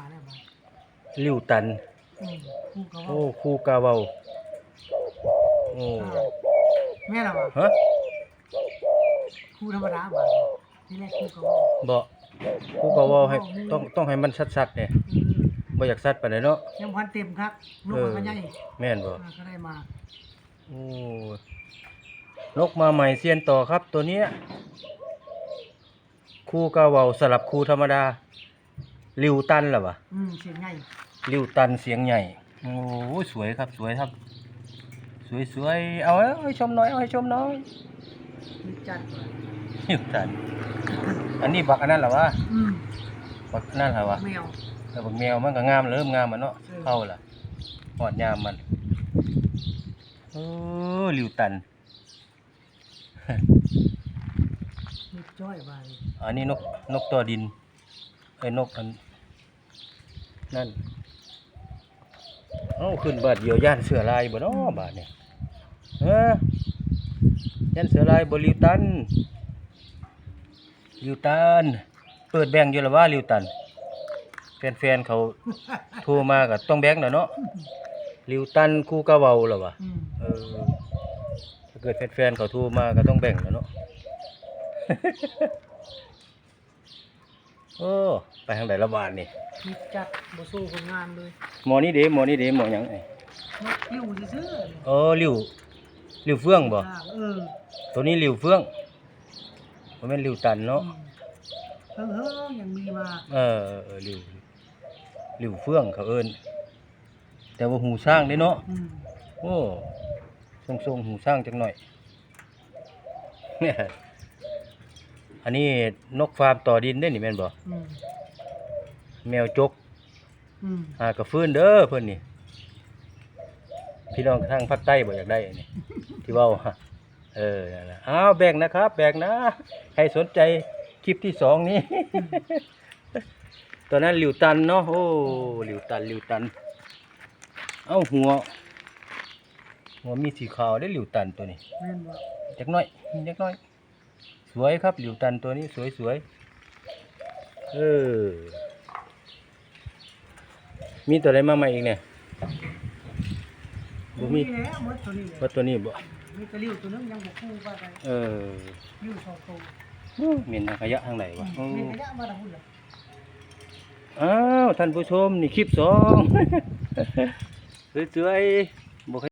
าแล้วบ่ลิ้วตัน อืมคู่ก็โอ้เว้าครูกาเว้าโอ้อ่าแม่ล่ะบ่ฮะคู่ธรรมดาบ่ที่แรกคู่ก็เว้าบ่ครูกาเว้าให้ต้องต้องให้มันชัดๆเนี่ยอืมบ่อยากชัดปานใดเนาะ ยังพันเต็มครับลูกมันก็ใหญ่แม่นบ่ อ่าก็ได้มาโอ้นกมาใหม่เซียนต่อครับตัวเนี้ยครูกาเว้าสลับครูธรรมดา ลิ้วตันล่ะวะอืมเสียงใหญ่ลิ้วตันเสียงใหญ่ โอ้ยสวยครับสวยครับ สวยสวยๆเอาเอาให้ชมหน่อยเอาให้ชมหน่อยมีจัดว่าลิ้วตัน อันนี้บักอันนั้นเหรอวะอืมบักนั่นเหรอวะแมว แต่บักแมวมันก็งามเริ่มงามมันเนาะเออเข้าล่ะหอดยามมันเออลิ้วตัน มีจ้อยว่าเลยอันนี้นกนกตัวดินไอ้ยนกอัน นั่น เอ้าขึ้นบาดเดียวย่านเสือลายบ่เนาะบาดเนี่ยเออย่านเสือลายบ่ลิวตันลิวตัน เปิดแบงค์อยู่แล้วว่าลิวตัน แฟนๆเขาโทรมาก็ต้องแบงค์น่ะเนาะลิวตันคู่กะเว้าแล้ววะอืมเออถ้าเกิดแฟนๆเขาโทรมาก็ต้องแบ่งแล้วเนาะ โอ้ไปทางไหนละบาทนี่มีจัดบ่สู้คนงานเลยหมอนี่เด้หมอนี่เด้หมอหยังไอ้นกลิ้วซื่อๆเลยเออหลิวหลิวเฟื่องบ่เออตัวนี้หลิวเฟื่องบ่แม่นหลิวตันเนาะเฮ้อเฮ้อยังมีมาเออเออเออหลิวหลิวเฟื่องเขาเอิ้นแต่ว่าหูช้างเด้เนาะอืมโอ้ทรงๆหูช้างจังหน่อยเนี่ย อันนี้นกฟาร์มต่อดินได้นี่แม่นบ่อืมแมวจกอืมหากระฟื้นเด้อเพิ่นนี่ พี่น้องทางภาคใต้บ่อยากได้อันนี้ ที่เว้าฮะเออนั่นล่ะอ้าวแบ่งนะครับ แบ่งนะใครสนใจคลิปที่สองนี้ ตอนนั้นหลิวตันเนาะโอ้หลิวตันหลิวตัน เอ้าหัว หัวมีสีขาวได้หลิวตันตัวนี้ แม่นบ่ จักหน้อยจักหน้อย สวยครับหลิวตันตัวนี้สวยสวยเออ มีตัวอะไรมาใหม่อีกเนี่ยบ่มีแล้วหมดตัวนี้แหละว่าตัวนี้บ่มีแตะลิ้วตัวนึงยังบ่คู่ว่าได้เออลิ้วสองตัวเหม็นทางขยะทางไหนวะอืมมีระยะมาทางพุ่นล่ะอ้าว ท่านผู้ชม นี่คลิปสอง สวยๆ